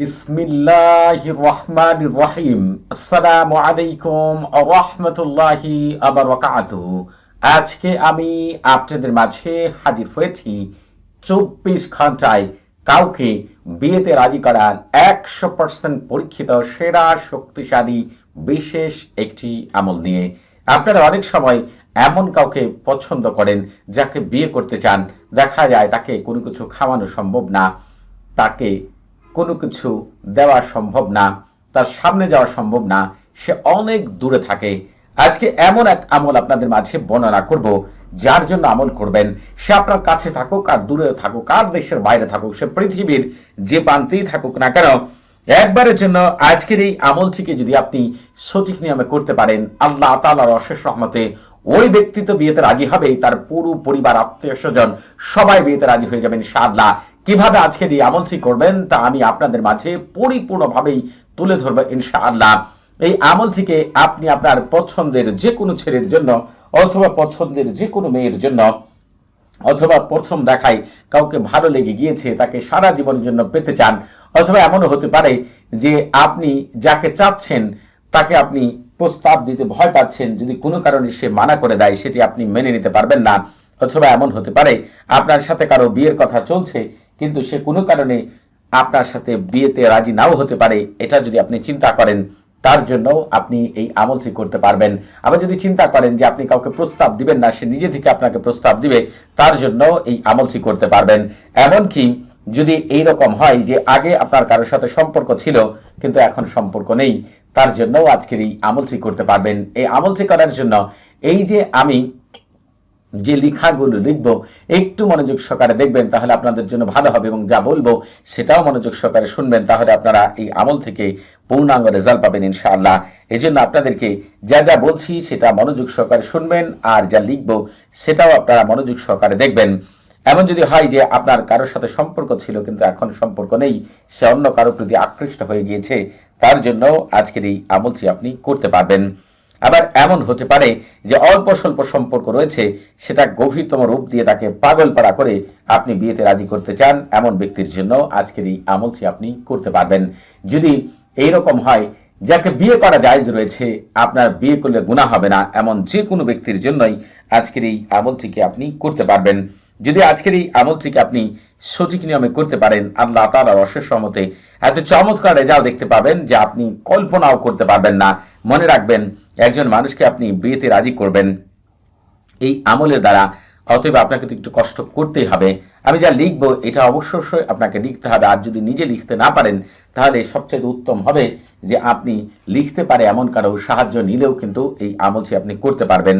বিসমিল্লাহ রহমান রহিম। আসসালামু আলাইকুম রহমতুল্লাহি আবার আজকে আমি আপনাদের মাঝে হাজির হয়েছি চব্বিশ ঘন্টায় কাউকে বিয়েতে রাজি করার একশো পার্সেন্ট পরীক্ষিত, সেরা, শক্তিশালী, বিশেষ একটি আমল নিয়ে। আপনারা অনেক সময় এমন কাউকে পছন্দ করেন যাকে বিয়ে করতে চান। দেখা যায় তাকে কোনো কিছু খাওয়ানো সম্ভব না। তাকে কোনো কিছু দেওয়া সম্ভব না, তার সামনে যাওয়া সম্ভব না, সে অনেক দূরে থাকে। আজকে এমন এক আমল আপনাদের মাঝে বর্ণনা করব, যার জন্য আমল করবেন। সে আপনার কাছে থাকুক আর দূরে থাকুক, আর দেশের বাইরে থাকুক, সে পৃথিবীর যে প্রান্তেই থাকুক না কেন, একবারের জন্য আজকের এই আমলটিকে যদি আপনি সঠিক নিয়মে করতে পারেন, আল্লাহ তালার অশেষ রহমতে ওই ব্যক্তি তো বিয়েতে রাজি হবেই, তার পুরো পরিবার, আত্মীয় স্বজন সবাই বিয়েতে রাজি হয়ে যাবেন সাদলা কীভাবে আজকে এই আমলটি করবেন তা আমি আপনাদের মাঝে পরিপূর্ণভাবেই তুলে ধরবো ইনশাআল্লাহ। এই আমলটিকে আপনি আপনার পছন্দের যে কোনো ছেলের জন্য অথবা পছন্দের যে কোনো মেয়ের জন্য অথবা প্রথম দেখায় কাউকে ভালো লেগে গিয়েছে, তাকে সারা জীবনের জন্য পেতে চান, অথবা এমনও হতে পারে যে আপনি যাকে চাচ্ছেন তাকে আপনি প্রস্তাব দিতে ভয় পাচ্ছেন, যদি কোনো কারণে সে মানা করে দেয়, সেটি আপনি মেনে নিতে পারবেন না। অথবা এমন হতে পারে আপনার সাথে কারও বিয়ের কথা চলছে কিন্তু সে কোনো কারণে আপনার সাথে বিয়েতে রাজি নাও হতে পারে, এটা যদি আপনি চিন্তা করেন, তার জন্য আপনি এই আমলটি করতে পারবেন। আবার যদি চিন্তা করেন যে আপনি কাউকে প্রস্তাব দিবেন না, সে নিজে থেকে আপনাকে প্রস্তাব দিবে, তার জন্য এই আমলটি করতে পারবেন। এমনকি যদি এই রকম হয় যে আগে আপনার কারোর সাথে সম্পর্ক ছিল, কিন্তু এখন সম্পর্ক নেই, তার জন্য আজকের এই আমলটি করতে পারবেন। এই আমলটি করার জন্য এই যে আমি যে লেখাগুলো লিখব, একটু মনোযোগ সহকারে দেখবেন, তাহলে আপনাদের জন্য ভালো হবে এবং যা বলব সেটাও মনোযোগ সহকারে শুনবেন, তাহলে আপনারা এই আমল থেকে পূর্ণাঙ্গ রেজাল্ট পাবেন ইনশাআল্লাহ। এই জন্য আপনাদেরকে যা যা বলছি সেটা মনোযোগ সহকারে শুনবেন, আর যা লিখব সেটাও আপনারা মনোযোগ সহকারে দেখবেন। এমন যদি হয় যে আপনার কারোর সাথে সম্পর্ক ছিল কিন্তু এখন সম্পর্ক নেই, সে অন্য কারোর প্রতি আকৃষ্ট হয়ে গিয়েছে, তার জন্য আজকের এই আমলটি আপনি করতে পারবেন। আবার এমন হতে পারে যে অল্প স্বল্প সম্পর্ক রয়েছে, সেটা গভীরতম রূপ দিয়ে তাকে পাগল পাড়া করে আপনি বিয়েতে রাজি করতে চান এমন ব্যক্তির জন্য আজকের এই আমলটি আপনি করতে পারবেন। যদি এই রকম হয়, যাকে বিয়ে করা জায়জ রয়েছে, আপনার বিয়ে করলে গুণা হবে না, এমন যে কোনো ব্যক্তির জন্যই আজকের এই আমলটিকে আপনি করতে পারবেন। যদি আজকের এই আমলটিকে আপনি সঠিক নিয়মে করতে পারেন, আল্লাহ তালার অশেষ সমতে এত চমৎকার রেজাল্ট দেখতে পাবেন যে আপনি কল্পনাও করতে পারবেন না। মনে রাখবেন একজন মানুষকে আপনি বিয়েতে রাজি করবেন, এই আমলের দ্বারা অতএব আপনাকে তো একটু কষ্ট করতেই হবে। আমি যা লিখব, এটা অবশ্যই আপনাকে লিখতে হবে। আর যদি নিজে লিখতে না পারেন, তাহলে সবচেয়ে উত্তম হবে যে আপনি লিখতে পারে এমন কারও সাহায্য নিলেও কিন্তু এই আমলটি আপনি করতে পারবেন।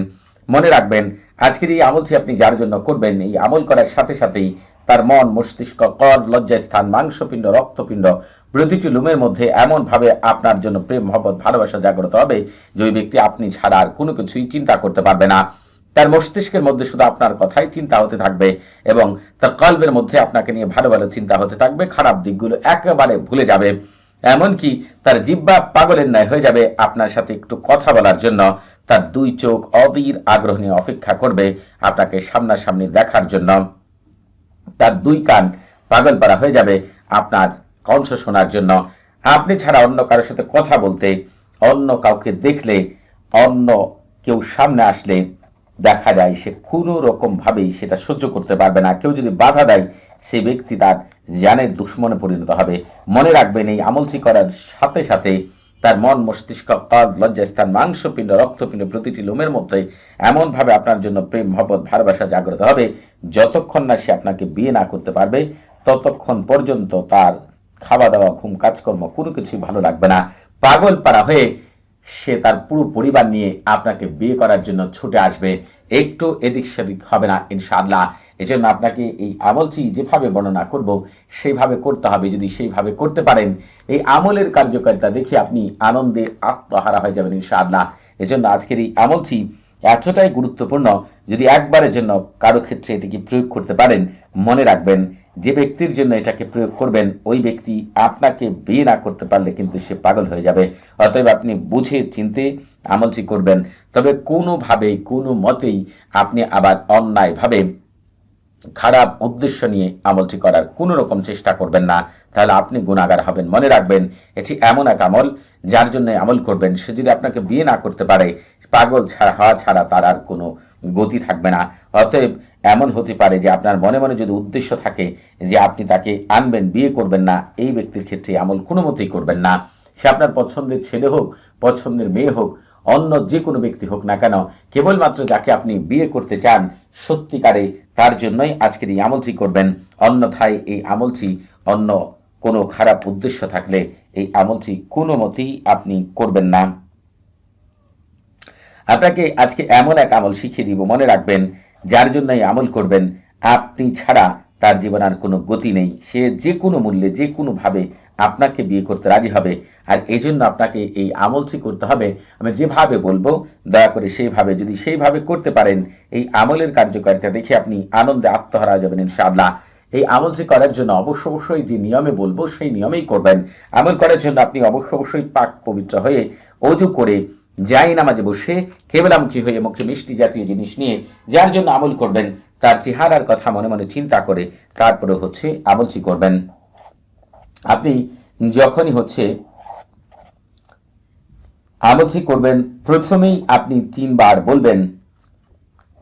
মনে রাখবেন, আজকের এই আমলটি আপনি যার জন্য করবেন, এই আমল করার সাথে সাথেই তার মন, মস্তিষ্ক কর লজ্জাস্থান মাংসপিণ্ড, রক্তপিণ্ড প্রতিটি লুমের মধ্যে এমনভাবে আপনার জন্য প্রেম, মহব্বত, ভালোবাসা জাগ্রত হবে যে ওই ব্যক্তি আপনি ছাড়া আর কোনো কিছুই চিন্তা করতে পারবে না। তার মস্তিষ্কের মধ্যে শুধু আপনার কথাই চিন্তা হতে থাকবে এবং তার কল্পের মধ্যে আপনাকে নিয়ে ভালো ভালো চিন্তা হতে থাকবে, খারাপ দিকগুলো একেবারে ভুলে যাবে। এমনকি তার জিব্বা পাগলের ন্যায় হয়ে যাবে আপনার সাথে একটু কথা বলার জন্য। তার দুই চোখ অবির আগ্রহ নিয়ে অপেক্ষা করবে আপনাকে সামনাসামনি দেখার জন্য। তার দুই কান পাগল পাড়া হয়ে যাবে আপনার কণ্ঠ শোনার জন্য আপনি ছাড়া অন্য কারোর সাথে কথা বলতে, অন্য কাউকে দেখলে, অন্য কেউ সামনে আসলে দেখা যায় সে কোনো রকমভাবেই সেটা সহ্য করতে পারবে না। কেউ যদি বাধা দেয় সেই ব্যক্তি তার জানের দুশ্মনে পরিণত হবে। মনে রাখবেন, এই আমলটি করার সাথে সাথে তার মন, মস্তিষ্ক কাজ লজ্জাস্থান, মাংসপিণ্ড, রক্তপিণ্ড প্রতিটি লোমের মধ্যে এমনভাবে আপনার জন্য প্রেম, মহব্বত, ভালোবাসা জাগ্রত হবে। যতক্ষণ না সে আপনাকে বিয়ে না করতে পারবে, ততক্ষণ পর্যন্ত তার খাওয়া দাওয়া, ঘুম কাজকর্ম, কোনো কিছুই ভালো লাগবে না। পাগল পাড়া হয়ে সে তার পুরো পরিবার নিয়ে আপনাকে বিয়ে করার জন্য ছুটে আসবে। একটু এদিক সেদিক হবে না, ইনশাআল্লাহ। এজন্য আপনাকে এই আমলটি যেভাবে বর্ণনা করব, সেইভাবে করতে হবে। যদি সেইভাবে করতে পারেন, এই আমলের কার্যকারিতা দেখে আপনি আনন্দে আত্মহারা হয়ে যাবেন, ইনশাআল্লাহ। এজন্য আজকের এই আমলটি এতটাই গুরুত্বপূর্ণ, যদি একবারের জন্য কারও ক্ষেত্রে এটিকে প্রয়োগ করতে পারেন, মনে রাখবেন। যে ব্যক্তির জন্য এটাকে প্রয়োগ করবেন, ওই ব্যক্তি আপনাকে বিয়ে না করতে পারলে কিন্তু সে পাগল হয়ে যাবে। অতএব আপনি বুঝে চিনতে আমলটি করবেন। তবে কোনোভাবেই, কোনো মতেই আপনি আবার অন্যায়ভাবে খারাপ উদ্দেশ্য নিয়ে আমলটি করার কোনো রকম চেষ্টা করবেন না। তাহলে আপনি গুণাগার হবেন। মনে রাখবেন, এটি এমন এক আমল, যার জন্য আমল করবেন। সে যদি আপনাকে বিয়ে না করতে পারে, পাগল ছাড়া, হওয়া ছাড়া তার আর কোনো গতি থাকবে না। অতএব এমন হতে পারে যে আপনার মনে মনে যদি উদ্দেশ্য থাকে যে আপনি তাকে আনবেন, বিয়ে করবেন না, এই ব্যক্তির ক্ষেত্রে আমল কোনো মতেই করবেন না। সে আপনার পছন্দের ছেলে হোক, পছন্দের মেয়ে হোক, অন্য যে কোনো ব্যক্তি হোক না কেন, কেবলমাত্র যাকে আপনি বিয়ে করতে চান, সত্যিকারে তার জন্যই আজকের এই আমলটি করবেন। অন্যথায় এই আমলটি অন্য কোনো খারাপ উদ্দেশ্য থাকলে এই আমলটি কোনো মতেই আপনি করবেন না। আপনাকে আজকে এমন এক আমল শিখিয়ে দিব, মনে রাখবেন যার জন্য এই আমল করবেন, আপনি ছাড়া তার জীবন আর কোনো গতি নেই। সে যে কোনো মূল্যে, যে কোনোভাবে আপনাকে বিয়ে করতে রাজি হবে। আর এই জন্য আপনাকে এই আমলটি করতে হবে, আমি যেভাবে বলব, দয়া করে সেইভাবে, যদি সেইভাবে করতে পারেন, এই আমলের কার্যকারিতা দেখে আপনি আনন্দে আত্মহারা যাবেন ইনশাআল্লাহ। এই আমলটি করার জন্য অবশ্য অবশ্যই যে নিয়মে বলব, সেই নিয়মেই করবেন। আমল করার জন্য আপনি অবশ্য অবশ্যই পাক পবিত্র হয়ে অজু করে যাই নামাজে বসে, কেবলামুখী হয়ে মুখে মিষ্টি জাতীয় জিনিস নিয়ে যার জন্য আমল করবেন, তার চেহারার কথা মনে মনে চিন্তা করে তারপরে হচ্ছে আমলটি করবেন। আপনি যখনই হচ্ছে আমলটি করবেন, প্রথমেই আপনি তিনবার বলবেন,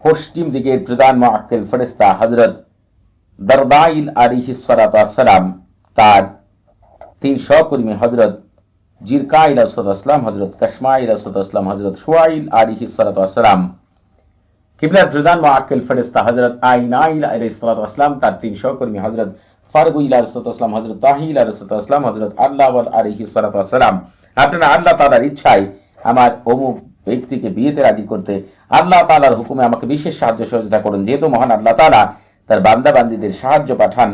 পশ্চিম দিকের প্রধান মোয়াক্কেল ফেরেস্তা হজরত দরদাইল আলিহি সালাম, তার তিন সহকর্মী হজরত জিরকা ইলাসলাম হজরত কসমা ইলাসলাম হজরত সোয়াইল আলিহি সালাম কিবলার প্রধান মোয়াক্কেল ফেরেস্তা হজরত আইনাইল আলাইসালাম তার তিন সহকর্মী হজরত ফারগু ইলাসলাম হজরত তাহিল আলাইসালাম হজরত আল্লাহ আলিহি সালাম আপনারা আল্লাহ তালার ইচ্ছায় আমার অমুক ব্যক্তিকে বিয়েতে রাজি করতে আল্লাহ তালার হুকুমে আমাকে বিশেষ সাহায্য সহযোগিতা করুন। যেহেতু মহান আল্লাহ তালা তার বান্দাবান্দিদের সাহায্য পাঠান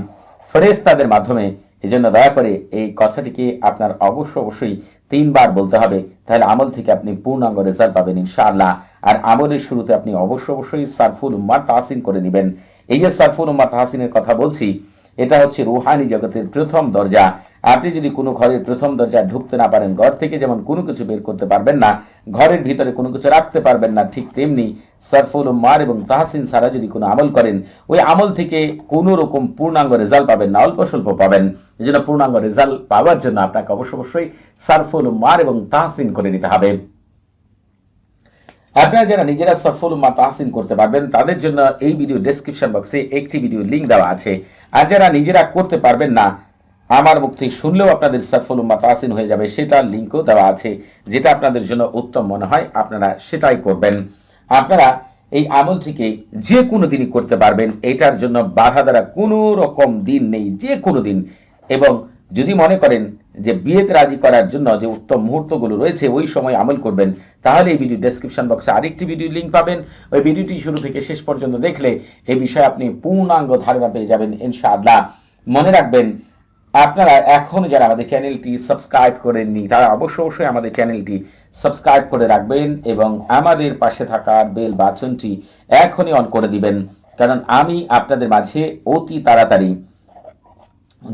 ফেরেস্তাদের মাধ্যমে এজন্য দয়া করে এই কথাটিকে আপনার অবশ্য অবশ্যই তিনবার বলতে হবে। তাহলে আমল থেকে আপনি পূর্ণাঙ্গ রেজাল্ট পাবেন ইনশাআল্লাহ। আর আমলের শুরুতে আপনি অবশ্য অবশ্যই সারফুল উম্মার তাহসিন করে নেবেন। এই যে সারফুল উম্মার তাহসিনের কথা বলছি এটা হচ্ছে রুহানি জগতের প্রথম দরজা। আপনি যদি কোনো ঘরের প্রথম দরজা ঢুকতে না পারেন, ঘর থেকে যেমন কোনো কিছু বের করতে পারবেন না, ঘরের ভিতরে কোনো কিছু রাখতে পারবেন না, ঠিক তেমনি সরফুল মার এবং তাহসিন সারা যদি কোনো আমল করেন, ওই আমল থেকে কোনো রকম পূর্ণাঙ্গ রেজাল্ট পাবেন না, অল্প স্বল্প পাবেন। এই জন্য পূর্ণাঙ্গ রেজাল্ট পাওয়ার জন্য আপনাকে অবশ্য অবশ্যই সারফুল মার এবং তাহসিন করে নিতে হবে। আপনারা যারা নিজেরা সফল মা তাহসিন করতে পারবেন, তাদের জন্য এই ভিডিও ডেসক্রিপশন বক্সে একটি ভিডিও লিঙ্ক দেওয়া আছে। আর যারা নিজেরা করতে পারবেন না, আমার মুখ থেকে শুনলেও আপনাদের সফল উম্মা তাহসিন হয়ে যাবে সেটার লিঙ্কও দেওয়া আছে, যেটা আপনাদের জন্য উত্তম মনে হয়, আপনারা সেটাই করবেন। আপনারা এই আমলটিকে যে কোনো দিনই করতে পারবেন, এটার জন্য বাধা দ্বারা কোনো রকম দিন নেই, যে কোনো দিন। এবং যদি মনে করেন যে বিয়েতে রাজি করার জন্য যে উত্তম মুহূর্তগুলো রয়েছে, ওই সময় আমল করবেন। তাহলে এই ভিডিও ডেসক্রিপশন বক্সে আরেকটি ভিডিও লিঙ্ক পাবেন। ওই ভিডিওটি শুরু থেকে শেষ পর্যন্ত দেখলে এই বিষয়ে আপনি পূর্ণাঙ্গ ধারণা পেয়ে যাবেন ইনশাআল্লাহ। মনে রাখবেন, আপনারা এখন যারা আমাদের চ্যানেলটি সাবস্ক্রাইব করেননি, তারা অবশ্য অবশ্যই আমাদের চ্যানেলটি সাবস্ক্রাইব করে রাখবেন এবং আমাদের পাশে থাকার বেল বাটনটি এখনই অন করে দিবেন। কারণ আমি আপনাদের মাঝে অতি তাড়াতাড়ি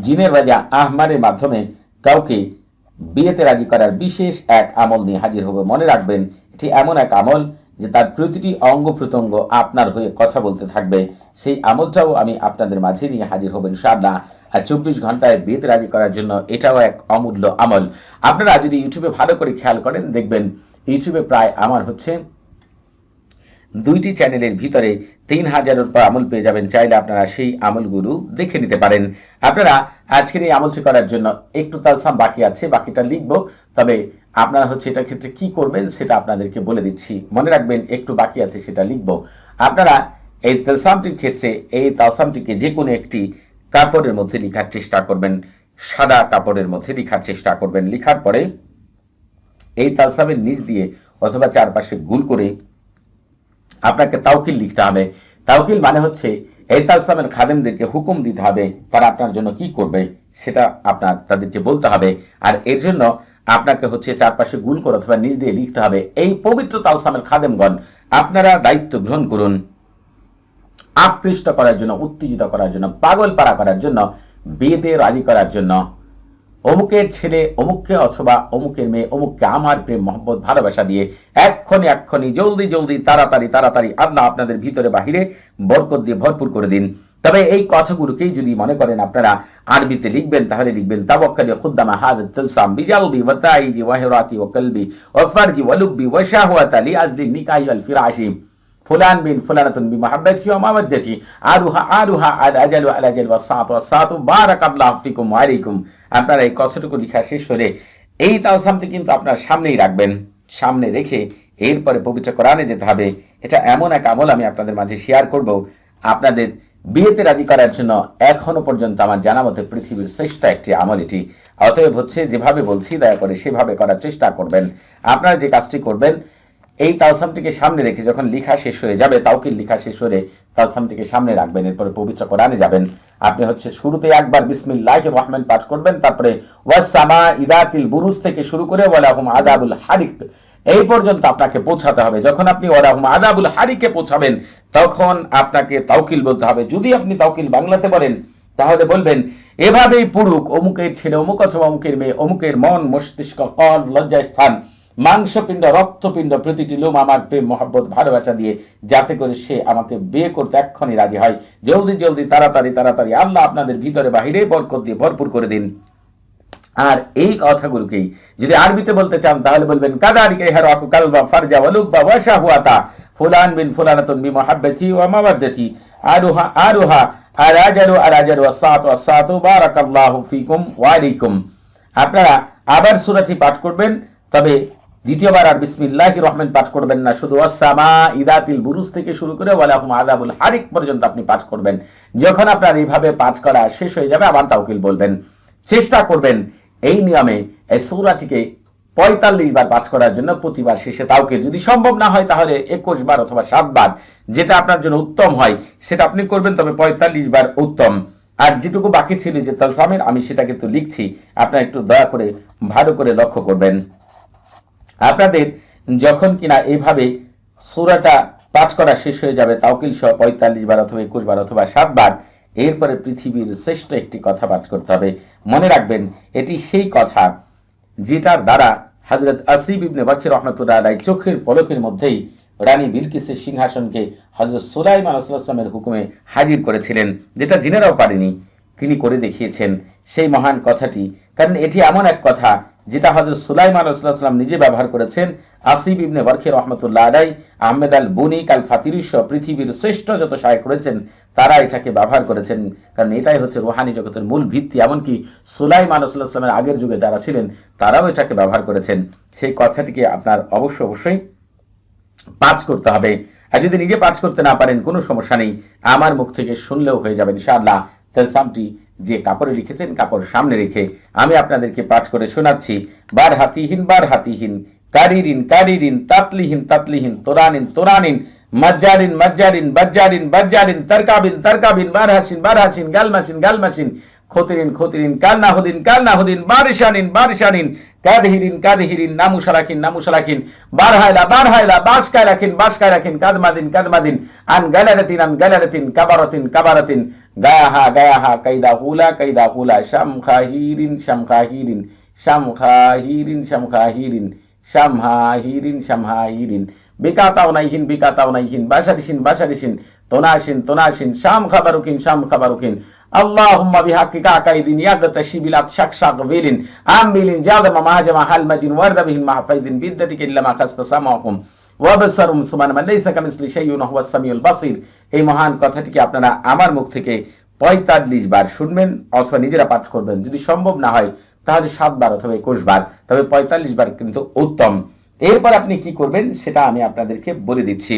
জিনের রাজা আহমারের মাধ্যমে কাউকে বিয়েতে রাজি করার বিশেষ এক আমল নিয়ে হাজির হবে, মনে রাখবেন, এটি এমন এক আমল যে তার প্রতিটি অঙ্গ প্রত্যঙ্গ আপনার হয়ে কথা বলতে থাকবে। সেই আমলটাও আমি আপনাদের মাঝে নিয়ে হাজির হবেন ইনশাআল্লাহ। আর চব্বিশ ঘন্টায় বিয়েতে রাজি করার জন্য এটাও এক অমূল্য আমল। আপনারা যদি ইউটিউবে ভালো করে খেয়াল করেন, দেখবেন, ইউটিউবে প্রায় আমার হচ্ছে দুইটি চ্যানেলের ভিতরে তিন হাজারের পর আমল পেয়ে যাবেন। চাইলে আপনারা সেই আমলগুলো দেখে নিতে পারেন। আপনারা আজকের এই আমলটি করার জন্য একটু তালসাম বাকি আছে, বাকিটা লিখব। তবে আপনারা হচ্ছে এটার ক্ষেত্রে কি করবেন সেটা আপনাদেরকে বলে দিচ্ছি। মনে রাখবেন, একটু বাকি আছে সেটা লিখব। আপনারা এই তালসামটির ক্ষেত্রে, এই তালসামটিকে যে কোনো একটি কাপড়ের মধ্যে লেখার চেষ্টা করবেন। সাদা কাপড়ের মধ্যে লেখার চেষ্টা করবেন। লেখার পরে এই তালসামের নিচ দিয়ে অথবা চারপাশে গুল করে আপনাকে তাওকিল লিখতে হবে। তাওকিল মানে হচ্ছে, এই তালসামের খাদেমদেরকে হুকুম দিতে হবে, তারা আপনার জন্য কি করবে সেটা আপনার, তাদেরকে বলতে হবে। আর এর জন্য আপনাকে হচ্ছে চারপাশে গুল করে অথবা নিজ দিয়ে লিখতে হবে, এই পবিত্র তালসামের খাদেমগণ, আপনারা দায়িত্ব গ্রহণ করুন। আকৃষ্ট করার জন্য, উত্তেজিত করার জন্য পাগল পাড়া করার জন্য বিয়েতে রাজি করার জন্য। অমুকের ছেলে, অমুককে অথবা অমুকের মেয়ে, অমুককে আমার প্রেম, মহব্বত, ভালোবাসা দিয়ে এক্ষণে এক্ষণে জলদি জলদি, তাড়াতাড়ি তাড়াতাড়ি আল্লাহ আপনাদের ভিতরে, বাহিরে বরকত দিয়ে ভরপুর করে দিন। তবে এই কথাগুলোকেই যদি মনে করেন আপনারা আরবিতে লিখবেন, তাহলে লিখবেন, তাওয়াক্কালি খুদ্দামা হাদাত তালসাম বিজালবি ওয়া তাইজি ওয়া হিরাতি ওয়া কলবি ওয়া ফারজি ওয়া লুব্বি ওয়া শাহওয়াতা লি আজলি নিকাহি ওয়াল ফিরাশি। ফুলান বিন ফুলানাতুন বি মাহাব্বাতি ওয়া মাওয়াদ্দাতি আরুহা আরুহা আল আজালু আল আজাল ওয়া সাত ওয়া বারাকাল্লাহু ফিকুম ওয়া আলাইকুম আপনারা এই কথাটুকু লেখা শেষ হলে এই তালসামটি কিন্তু আপনার সামনেই রাখবেন। সামনে রেখে এরপরে পবিত্র কোরআনে যেতে হবে। এটা এমন এক আমল আমি আপনাদের মাঝে শেয়ার করব। আপনাদের বিয়েতে রাজি করার জন্য এখনও পর্যন্ত আমার জানা মতে পৃথিবীর শ্রেষ্ঠ একটি আমল এটি। অতএব হচ্ছে যেভাবে বলছি, দয়া করে সেভাবে করার চেষ্টা করবেন। আপনারা যে কাজটি করবেন এই তালসামটিকে সামনে রেখে যখন লিখা শেষ হয়ে যাবে, তাওকিল লিখা শেষ হলে তালসামটিকে সামনে রাখবেন, এরপরে পবিত্র কোরআনে যাবেন। আপনি হচ্ছে শুরুতে একবার বিসমিল্লাহ রহমান পাঠ করবেন, তারপরে ওয়াসামা ইদাতিল বুরুজ থেকে শুরু করে ওয়ালাহুম আদাবুল হারিক, এই পর্যন্ত আপনাকে পৌঁছাতে হবে। যখন আপনি ওরাহুম আদাবুল হারিকে পৌঁছাবেন, তখন আপনাকে তাওকিল বলতে হবে। যদি আপনি তাওকিল বাংলাতে বলেন, তাহলে বলবেন, এভাবেই পুরুক অমুকের ছেলে অমুক অথবা অমুকের মেয়ে, অমুকের মন মস্তিষ্ক কল লজ্জা স্থান। মাংসপিণ্ড, রক্তপিণ্ড প্রতিটি লোম আমার প্রেম, মহাব্বত, ভালোবাসা দিয়ে যাতে করে সে আমাকে বিয়ে করতে এক্ষণি রাজি হয়। জলদি জলদি, তাড়াতাড়ি তাড়াতাড়ি। আল্লাহ আপনাদের ভিতরে বাহিরে বরকত দিয়ে ভরপুর করে দিন। আর এই কথাগুলোকেই যদি আরবিতে বলতে চান, তাহলে বলবেন কালবা ফারজা ওয়াশা হুয়াতা ফুলান বিন ফুলানাতুন বি মুহাব্বতি ওয়া আরুহা আরুহা আরাজারু আরাজারু বারাকাল্লাহু ফিকুম ওয়া আলাইকুম। আপনারা আবার সূরাটি পাঠ করবেন, তবে দ্বিতীয়বার আর বিসমিল্লাহ রহমান পাঠ করবেন না, শুধু আসামা ইদাতিল বুরুজ থেকে শুরু করে ওয়ালাহুম আদাবুল হারিক পর্যন্ত আপনি পাঠ করবেন। যখন আপনার এইভাবে পাঠ করা শেষ হয়ে যাবে, আবার তাওকিল বলবেন। চেষ্টা করবেন এই নিয়মে, এই সূরাটিকে পঁয়তাল্লিশ বার পাঠ করার জন্য প্রতিবার শেষে তাওকিল। যদি সম্ভব না হয়, তাহলে একুশ বার অথবা সাত বার, যেটা আপনার জন্য উত্তম হয়, সেটা আপনি করবেন, তবে পঁয়তাল্লিশ বার উত্তম। আর যেটুকু বাকি ছিল, যে তালসামের, আমি সেটা কিন্তু লিখছি। আপনারা একটু দয়া করে, ভালো করে লক্ষ্য করবেন। আপনাদের যখন কিনা এইভাবে সুরাটা পাঠ করা শেষ হয়ে যাবে, তাওকিল সহ পঁয়তাল্লিশ বার অথবা একুশ বার অথবা সাত বার, এরপরে পৃথিবীর শ্রেষ্ঠ একটি কথা পাঠ করতে হবে। মনে রাখবেন, এটি সেই কথা যেটার দ্বারা হজরত আসিব ইবনে বাকির রহমতুল্লাহ চোখের পলকের মধ্যেই রানী বিলকিসের সিংহাসনকে হজরত সুলাইমান আসলামের হুকুমে হাজির করেছিলেন, যেটা জিনেরাও পারেনি। তিনি করে দেখিয়েছেন, সেই মহান কথাটি কারণ এটি এমন এক কথা যেটা হজরত সুলাইমান আলাইসাল্লাম নিজে ব্যবহার করেছেন। আসিব ইবনে বরখে রহমতুল্লাহ আলাই আহমেদ আল বনিক আল ফাতিরিস পৃথিবীর শ্রেষ্ঠ যত সহায় করেছেন তারা এটাকে ব্যবহার করেছেন। কারণ এটাই হচ্ছে রোহানি জগতের মূল ভিত্তি। এমনকি সুলাইমান আলাইসাল্লামের আগের যুগে যারা ছিলেন, তারাও এটাকে ব্যবহার করেছেন। সেই কথাটিকে আপনার অবশ্য অবশ্যই পাঁচ করতে হবে। আর যদি নিজে পাঁচ করতে না পারেন, কোনো সমস্যা নেই। আমার মুখ থেকে শুনলেও হয়ে যাবেন ইনশাআল্লাহ। তেলসামটি যে কাপড়ে লিখেছেন কাপড় সামনে রেখে আমি আপনাদেরকে পাঠ করে শোনাচ্ছি। বার হাতিহীন বার হাতিহীন, কারিরিন কারিরিন, তাতলিহীন তাতলিহীন, তোরানিন তোরানিন, মজ্জারিন মজ্জারিন, বজ্জারিন বজ্জারিন, তরকাবিন তরকাবিন বার হাসিন, গালমাসিন গালমাসিন খতিরিন খতিরিন কালনাহুদিন কালনাহুদিন বারিশানিন বারিশানিন, কাদহিরিন কাদহিরিন, নামুশারাকিন নামুশারাকিন, বারহাইলা বারহাইলা বাসকায় রাখিন বাসকায় রাখিন কাদমাদিন কাদমাদিন, আন গালারাতিন আন গালারাতিন কাবারাতিন কাবারাতিন, গায়াহা গায়াহা, কাইদা হুলা কাইদা হুলা শামখাহিরিন শামখাহিরিন শামখাহিরিন শামখাহিরিন, শামহাহিরিন শামহাহিরিন। বিকাতাও নাইহিন বিকাতাও নাইহিন বাসারিসিন বাসারিসিন তোনাসিন তোনাসিন শাম খাবারুকিন শাম খাবারুকিন اللهم بحق كعكايدين يغت شبلات شك شك ويلين عاملين جادم مهاجم حال مجين ورد بهن مع فيدين بدتك إلا ما خست سمعهم ওয়াবসারুম সুমান মান লাইসা কামিসলি শাইউন হুয়া সামিউল বাসির এই মহান কথাটিকে আপনারা আমার মুখ থেকে পঁয়তাল্লিশ বার শুনবেন অথবা নিজেরা পাঠ করবেন যদি সম্ভব না হয় তাহলে সাত বার অথবা একুশ বার তবে পঁয়তাল্লিশ বার কিন্তু উত্তম এরপর আপনি কি করবেন সেটা আমি আপনাদেরকে বলে দিচ্ছি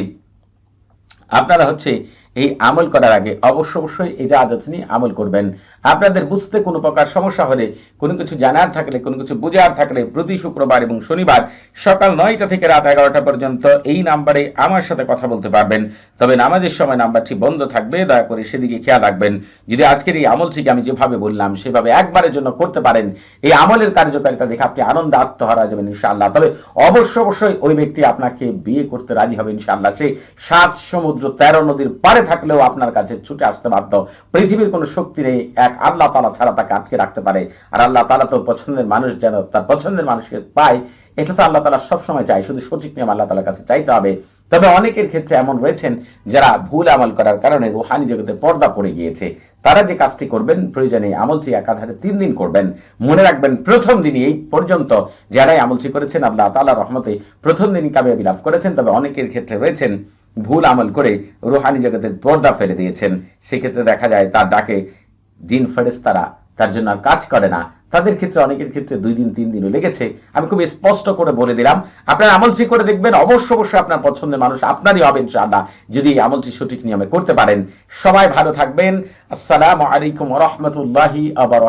আপনারা হচ্ছে এই আমল করার আগে অবশ্য অবশ্যই এই আদত নিয়ে আমল করবেন। আপনাদের বুঝতে কোনো প্রকার সমস্যা হলে, কোনো কিছু জানার থাকলে, কোনো কিছু বোঝার থাকলে প্রতি শুক্রবার এবং শনিবার সকাল নয়টা থেকে রাত এগারোটা পর্যন্ত এই নাম্বারে আমার সাথে কথা বলতে পারবেন। তবে নামাজের সময় নাম্বারটি বন্ধ থাকবে, দয়া করে সেদিকে খেয়াল রাখবেন। যদি আজকের এই আমল থেকে আমি যেভাবে বললাম, সেভাবে একবারের জন্য করতে পারেন, এই আমলের কার্যকারিতা দেখে আপনি আনন্দ আত্মহারা যাবেন ইনশাআল্লাহ। তবে অবশ্য অবশ্যই ওই ব্যক্তি আপনাকে বিয়ে করতে রাজি হবে ইনশাআল্লাহ। সে সাত সমুদ্র তেরো নদীর পারে থাকলেও আপনার কাছে ছুটে আসতে বাধ্য। পৃথিবীর কোনো শক্তি নেই, এক আল্লাহ তালা ছাড়া তাকে আটকে রাখতে পারে। আর আল্লাহ তালা তো পছন্দের মানুষ যেন তার পছন্দের মানুষকে পায়, এটা তো আল্লাহ তালা সবসময় চায়, শুধু সঠিক নিয়ম আল্লাহ তালার কাছে চাইতে হবে। তবে অনেকের ক্ষেত্রে এমন রয়েছেন যারা ভুল আমল করার কারণে রুহানি জগতে পর্দা পড়ে গিয়েছে। তারা যে কাজটি করবেন, প্রয়োজনে আমলটি একাধারে তিন দিন করবেন। মনে রাখবেন, প্রথম দিনই এই পর্যন্ত যারাই আমলটি করেছেন, আল্লাহ তালা রহমতে প্রথম দিনই কামিয়াবি লাভ করেছেন। তবে অনেকের ক্ষেত্রে রয়েছেন ভুল আমল করে রুহানি জগতের পর্দা ফেলে দিয়েছেন। সেক্ষেত্রে দেখা যায় তার ডাকে জিন ফেরেস্তারা তার জন্য আর কাজ করে না। তাদের ক্ষেত্রে, অনেকের ক্ষেত্রে দুই দিন, তিন দিনও লেগেছে। আমি খুব স্পষ্ট করে বলে দিলাম। আপনার আমলটি করে দেখবেন। অবশ্য অবশ্যই আপনার পছন্দের মানুষ আপনারই হবেন, ইনশাআল্লাহ। যদি এই আমলটি সঠিক নিয়মে করতে পারেন। সবাই ভালো থাকবেন। আসসালামু আলাইকুম রহমতুল্লাহি আবার